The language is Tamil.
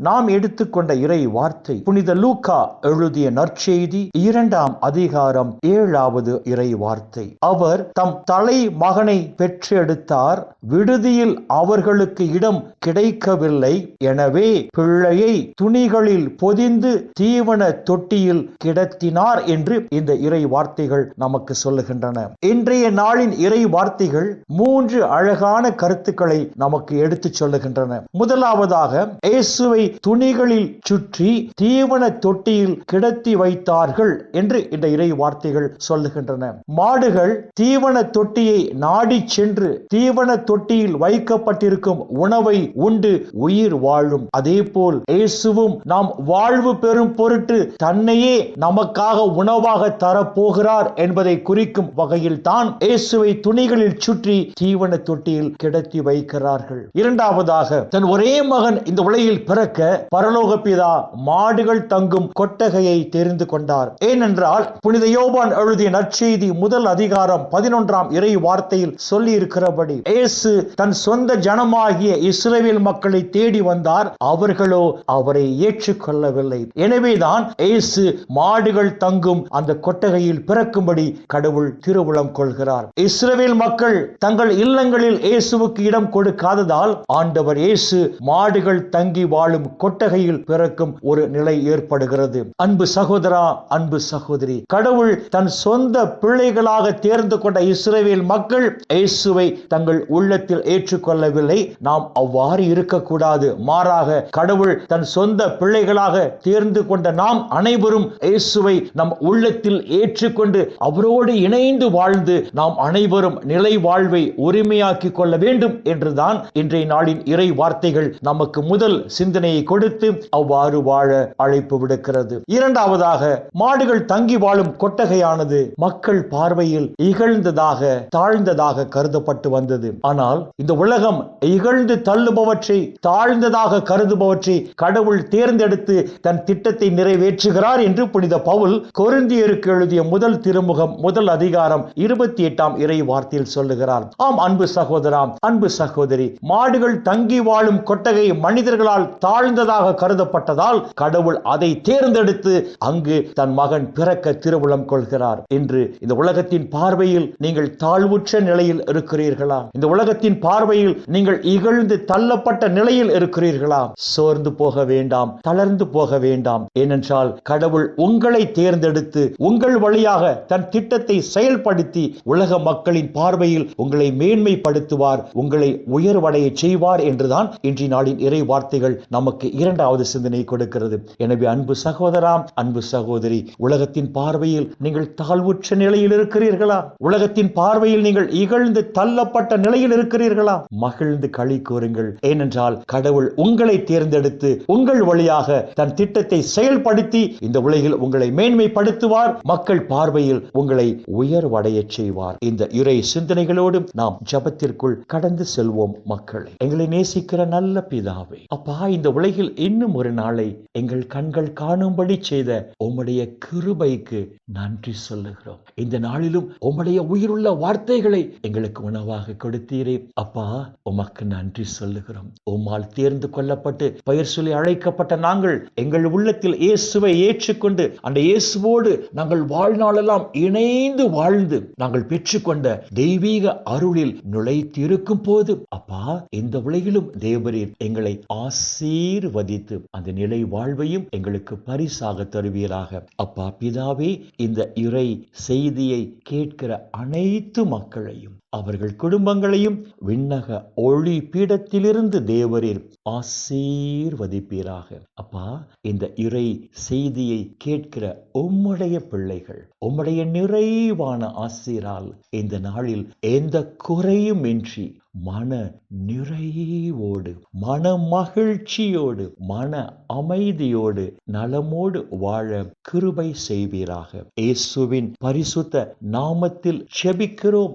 நாம் எடுத்துக்கொண்ட இறை வார்த்தை புனித லூக்கா எழுதிய நற்செய்தி இரண்டாம் அதிகாரம் ஏழாவது இறை வார்த்தை அவர் தம் தலை மகனை பெற்றெடுத்தார் விடுதியில் அவர்களுக்கு இடம் கிடைக்கவில்லை. எனவே பிள்ளையை துணிகளில் பொதிந்து தீவன தொட்டியில் கிடத்தினார் என்று இந்த இறை வார்த்தைகள் நமக்கு சொல்லுகின்றன. இன்றைய நாளின் இறை வார்த்தைகள் மூன்று அழகான கருத்துக்களை நமக்கு எடுத்துச் சொல்லுகின்றன. முதலாவதாக இயேசுவை துணிகளில் சுற்றி தீவன தொட்டியில் கிடத்தி வைத்தார்கள் என்று இந்த இறை வார்த்தைகள் சொல்லுகின்றன. மாடுகள் தீவன தொட்டியை நாடி சென்று தீவன தொட்டியில் வைக்கப்பட்டிருக்கும் உணவை உண்டு உயிர் வாழும். அதே போல் இயேசுவும் நாம் வாழ்வு பெறும் பொருட்டு தன்னையே நமக்காக உணவாக தரப்போகிறார் என்பதை குறிக்கும் வகையில் தான் இயேசுவை துணிகளில் சுற்றி தீவன தொட்டியில் கிடத்தி வைக்கிறார்கள். இரண்டாவதாக தன் ஒரே மகன் இந்த உலகில் பிறக்க பரலோக பிதா மாடுகள் தங்கும் கொட்டகையை தெரிந்து கொண்டார். ஏனென்றால் புனித யோபான் எழுதிய நற்செய்தி முதல் அதிகாரம் பதினொன்றாம் இறை வார்த்தையில் சொல்லி இருக்கிறபடி இயேசு தன் சொந்த ஜனமாகிய இஸ்ரேல் மக்களை தேடி வந்தார். அவர்களோ அவரை ஏற்றுக்கொள்ளவில்லை. எனவேதான் இயேசு மாடுகள் தங்கும் அந்த கொட்டகையில் பிறக்கும்படி கடவுள் திருவுளம் கொள்கிறார். இஸ்ரேல் மக்கள் தங்கள் இல்லங்களில் இயேசுவுக்கு இடம் கொடுக்காததால் ஆண்டவர் இயேசு மாடுகள் தங்கி வாழும் கொட்டகையில் பிறக்கும் ஒரு நிலை ஏற்படுகிறது. அன்பு சகோதரா அன்பு சகோதரி கடவுள் தன் சொந்த பிள்ளைகளாக தேர்ந்து கொண்ட இஸ்ரேவேல் மக்கள் இயேசுவை தங்கள் உள்ளத்தில் ஏற்றுக்கொள்ளவில்லை. நாம் அவ்வாறு இருக்கக்கூடாது. மாறாக கடவுள் தன் சொந்த பிள்ளைகளாக தேர்ந்து கொண்ட நாம் அனைவரும் இயேசுவை நம் உள்ளத்தில் ஏற்றுக்கொண்டு அவரோடு இணைந்து வாழ்ந்து நாம் அனைவரும் நிலை வாழ்வை உரிமையாக்கிக் கொள்ள வேண்டும் என்றுதான் இன்றைய நாளின் இறை வார்த்தைகள். நமக்கு முதல் சிந்தனையை கொடுத்து அவ்வாறு வாழ அழைப்பு விடுக்கிறது. இரண்டாவதாக மாடுகள் தங்கி வாழும் கொட்டகையானது மக்கள் பார்வையில் இகழ்ந்ததாக தாழ்ந்ததாக கருதப்பட்டு வந்தது. ஆனால் இந்த உலகம் இகழ்ந்து தள்ளுபவற்றை தாழ்ந்ததாக கருதுபவற்றை கடவுள் தேர்ந்தெடுத்து தன் திட்டத்தை நிறைவேற்றுகிறார் என்று புனித பவுல் கொருந்தியருக்கு எழுதிய முதல் திருமுகம் முதல் அதிகாரம் இருபத்தி எட்டாம் இறை வார்த்தையில் சொல்லுகிறார். ஆம் அன்பு சகோதராம் அன்பு சகோதரி மாடுகள் தங்கி வாழும் கொட்டகை மனிதர்களால் தாழ் தாழ்ந்ததாக கருதப்பட்டதால் கடவுள் அதை தேர்ந்தெடுத்து அங்கு தன் மகன் பிறக்க திருவுளம் கொள்கிறார் என்று இந்த உலகத்தின் பார்வையில் நீங்கள் தாழ்வுற்ற நிலையில் இருக்கிறீர்களா? இந்த உலகத்தின் பார்வையில் நீங்கள் இகழ்ந்து தள்ளப்பட்ட நிலையில் இருக்கிறீர்களா? சோர்ந்து போக வேண்டாம் தளர்ந்து போக வேண்டாம். ஏனென்றால் கடவுள் உங்களை தேர்ந்தெடுத்து உங்கள் வழியாக தன் திட்டத்தை செயல்படுத்தி உலக மக்களின் பார்வையில் உங்களை மேன்மைப்படுத்துவார் உங்களை உயர்வடைய செய்வார் என்றுதான் இன்றைய நாளின் இறை வார்த்தைகள் நமக்கு இரண்டாவது சிந்தனை கொடுக்கிறது. எனவே அன்பு சகோதராம் அன்பு சகோதரி உலகத்தின் பார்வையில் நீங்கள் தாழ்வுற்ற நிலையில் இருக்கிறீர்களா? உலகத்தின் பார்வையில் நீங்கள் இகழ்ந்து தள்ளப்பட்ட நிலையில் இருக்கிறீர்களா? மகிழ்ந்து களி கூறுங்கள். ஏனென்றால் கடவுள் உங்களை தேர்ந்தெடுத்து உங்கள் வழியாக தன் திட்டத்தை செயல்படுத்தி இந்த உலகில் உங்களை மேன்மைப்படுத்துவார். மக்கள் பார்வையில் உங்களை உயர்வடைய செய்வார். இந்த இறை சிந்தனைகளோடு நாம் ஜபத்திற்குள் கடந்து செல்வோம் மக்களை. எங்களை நேசிக்கிற நல்ல பிதாவே. அப்பா இந்த உலகில் இன்னும் ஒரு நாளை எங்கள் கண்கள் காணும்படி செய்த உம்முடைய கிருபைக்கு நன்றி சொல்லுகிறோம். இந்த நாளிலும் உம்முடைய உயிருள்ள வார்த்தைகளை எங்களுக்கு உணவாக கொடுத்தீரே. அப்பா உமக்கு நன்றி சொல்லுகிறோம். உம்மால் தேர்ந்து கொள்ளப்பட்டு பெயர் சொல்லி அழைக்கப்பட்ட நாங்கள் எங்கள் உள்ளத்தில் இயேசுவை ஏற்றுக்கொண்டு அந்த இயேசுவோடு நாங்கள் வாழ்நாளெல்லாம் இணைந்து வாழ்ந்து நாங்கள் பெற்றுக்கொண்ட தெய்வீக அருளில் நுழைத்திருக்கும் போது அப்பா இந்த உலகிலும் தேவரீர் எங்களை ஆசீர்வதித்து அந்த நிலை வாழ்வையும் எங்களுக்கு பரிசாக தருவீராக. அப்பா பிதாவே இந்த இறை செய்தியை கேட்கிற அனைத்து மக்களையும் அவர்கள் குடும்பங்களையும் விண்ணக ஒளி பீடத்திலிருந்து தேவரீர் ஆசீர்வதிப்பீராக. அப்பா இந்த இறை செய்தியை கேட்கிற உம்முடைய பிள்ளைகள் உம்முடைய நிறைவான ஆசீரால் இந்த நாளில் எந்த குறையும் இன்றி மன நிறைவோடு மன மகிழ்ச்சியோடு மன அமைதியோடு நலமோடு வாழ கிருபை செய்வீராக. இயேசுவின் பரிசுத்த நாமத்தில் செபிக்கிறோம்.